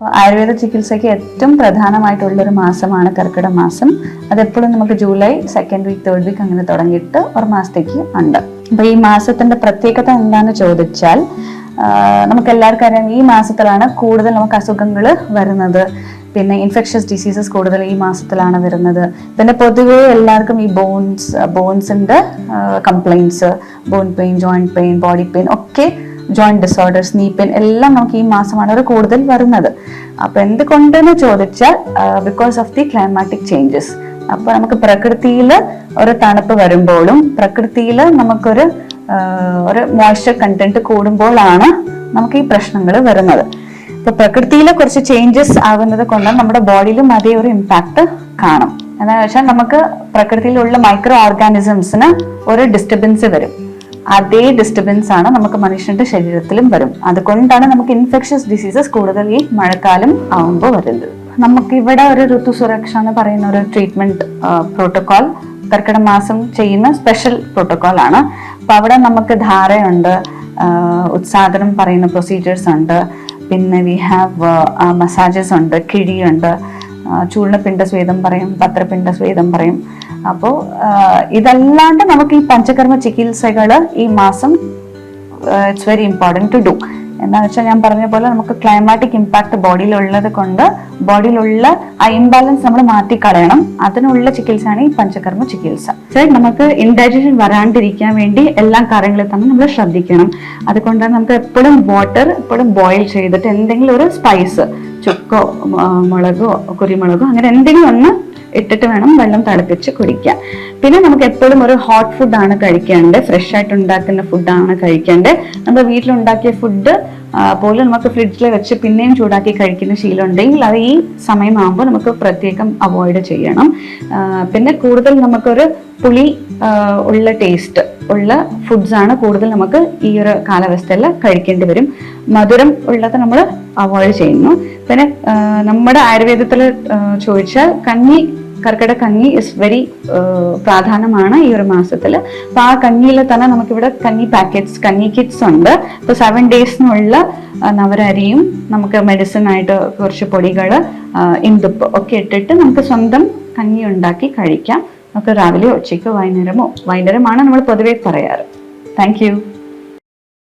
ആയുർവേദ ചികിത്സയ്ക്ക് ഏറ്റവും പ്രധാനമായിട്ടുള്ളൊരു മാസമാണ് കർക്കിടക മാസം. അതെപ്പോഴും നമുക്ക് July second week third week അങ്ങനെ തുടങ്ങിയിട്ട് ഒരു മാസത്തേക്ക് ഉണ്ട്. അപ്പോൾ ഈ മാസത്തിന്റെ പ്രത്യേകത എന്താന്ന് ചോദിച്ചാൽ നമുക്ക് എല്ലാവർക്കും അറിയാം ഈ മാസത്തിലാണ് കൂടുതൽ നമുക്ക് അസുഖങ്ങൾ വരുന്നത്. പിന്നെ ഇൻഫെക്ഷസ് ഡിസീസസ് കൂടുതൽ ഈ മാസത്തിലാണ് വരുന്നത്. പിന്നെ പൊതുവേ എല്ലാവർക്കും ഈ bones ബോൺസിന്റെ complaints bone pain joint pain body pain ഒക്കെ ജോയിന്റ് ഡിസോർഡേഴ്സ് നീ പെയിൻ എല്ലാം നമുക്ക് ഈ മാസമാണ് ഒരു കൂടുതൽ വരുന്നത്. അപ്പൊ എന്തുകൊണ്ടെന്ന് ചോദിച്ചാൽ because of the climatic changes അപ്പൊ നമുക്ക് പ്രകൃതിയിൽ ഒരു തണുപ്പ് വരുമ്പോഴും പ്രകൃതിയിൽ നമുക്കൊരു ഒരു മോയ്സ്ചർ കണ്ടന്റ് കൂടുമ്പോഴാണ് നമുക്ക് ഈ പ്രശ്നങ്ങൾ വരുന്നത്. ഇപ്പൊ പ്രകൃതിയിലെ കുറച്ച് ചേഞ്ചസ് ആകുന്നത് കൊണ്ട് നമ്മുടെ ബോഡിയിലും അതേ ഒരു ഇമ്പാക്ട് കാണും. എന്താണെന്ന് വെച്ചാൽ നമുക്ക് പ്രകൃതിയിലുള്ള മൈക്രോ ഓർഗാനിസംസിന് ഒരു ഡിസ്റ്റർബൻസ് വരും. അതേ ഡിസ്റ്റർബൻസ് ആണ് നമുക്ക് മനുഷ്യന്റെ ശരീരത്തിലും വരും. അതുകൊണ്ടാണ് നമുക്ക് ഇൻഫെക്ഷസ് ഡിസീസസ് കൂടുതൽ ഈ മഴക്കാലം ആവുമ്പോൾ വരുന്നത്. നമുക്ക് ഇവിടെ ഒരു ഋതു സുരക്ഷ എന്ന് പറയുന്ന ഒരു ട്രീറ്റ്മെന്റ് പ്രോട്ടോകോൾ കർക്കിടക മാസം ചെയ്യുന്ന സ്പെഷ്യൽ പ്രോട്ടോകോൾ ആണ്. അപ്പൊ അവിടെ നമുക്ക് ധാരയുണ്ട് ഉത്സാദനം പറയുന്ന പ്രൊസീജിയേഴ്സ് ഉണ്ട്. പിന്നെ വി ഹാവ് മസാജസ് ഉണ്ട് കിഴിയുണ്ട്. ആഹ് ചൂർണപിണ്ട സ്വേദം പറയും പത്രപിണ്ട സ്വേദം പറയും അപ്പോൾ ഇതല്ലാണ്ട് നമുക്ക് ഈ പഞ്ചകർമ്മ ചികിത്സകൾ ഈ മാസം it's very important to do എന്താണെന്ന് വെച്ചാൽ ഞാൻ പറഞ്ഞ പോലെ നമുക്ക് ക്ലൈമാറ്റിക് ഇമ്പാക്ട് ബോഡിയിൽ ഉള്ളത് കൊണ്ട് ബോഡിയിലുള്ള ആ ഇംബാലൻസ് നമ്മൾ മാറ്റിക്കളയണം. അതിനുള്ള ചികിത്സയാണ് ഈ പഞ്ചകർമ്മ ചികിത്സ. നമുക്ക് ഇൻഡൈജഷൻ വരാണ്ടിരിക്കാൻ വേണ്ടി എല്ലാ കാര്യങ്ങളും തന്നെ നമ്മൾ ശ്രദ്ധിക്കണം. അതുകൊണ്ടാണ് നമുക്ക് എപ്പോഴും വാട്ടർ എപ്പോഴും ബോയിൽ ചെയ്തിട്ട് എന്തെങ്കിലും ഒരു സ്പൈസ് ചുക്കോ മുളകോ കുരുമുളകോ അങ്ങനെ എന്തെങ്കിലും ഒന്ന് ഇട്ടിട്ട് വേണം വെള്ളം തിളപ്പിച്ച് കുടിക്കാൻ. പിന്നെ നമുക്ക് എപ്പോഴും ഒരു ഹോട്ട് ഫുഡാണ് കഴിക്കേണ്ടത്. ഫ്രഷ് ആയിട്ട് ഉണ്ടാക്കുന്ന ഫുഡാണ് കഴിക്കേണ്ടത്. നമ്മുടെ വീട്ടിലുണ്ടാക്കിയ ഫുഡ് പോലും നമുക്ക് ഫ്രിഡ്ജിൽ വെച്ച് പിന്നെയും ചൂടാക്കി കഴിക്കുന്ന ശീലം ഉണ്ടെങ്കിൽ അത് ഈ സമയമാകുമ്പോൾ നമുക്ക് പ്രത്യേകം അവോയ്ഡ് ചെയ്യണം. പിന്നെ കൂടുതൽ നമുക്കൊരു പുളി ഉള്ള ടേസ്റ്റ് ഉള്ള ഫുഡ്സാണ് കൂടുതൽ നമുക്ക് ഈ ഒരു കാലാവസ്ഥയിൽ കഴിക്കേണ്ടി വരും. മധുരം ഉള്ളത് നമ്മൾ അവോയ്ഡ് ചെയ്യുന്നു. പിന്നെ നമ്മുടെ ആയുർവേദത്തിൽ ചോദിച്ചാൽ കഞ്ഞി കർക്കിടക കഞ്ഞി ഇസ് വെരി പ്രാധാന്യമാണ് ഈ ഒരു മാസത്തിൽ അപ്പൊ ആ കഞ്ഞിയിൽ തന്നെ നമുക്കിവിടെ കഞ്ഞി പാക്കറ്റ്സ് കഞ്ഞി കിറ്റ്സ് ഉണ്ട്. ഇപ്പൊ സെവൻ ഡേയ്സിനുള്ള നവരരിയും നമുക്ക് മെഡിസിൻ ആയിട്ട് കുറച്ച് പൊടികൾ ഇന്തുപ്പ് ഒക്കെ ഇട്ടിട്ട് നമുക്ക് സ്വന്തം കഞ്ഞി ഉണ്ടാക്കി കഴിക്കാം. നമുക്ക് രാവിലെ ഉച്ചയ്ക്കോ വൈകുന്നേരമോ വൈകുന്നേരമാണ് നമ്മൾ പൊതുവേ പറയാറ്. താങ്ക്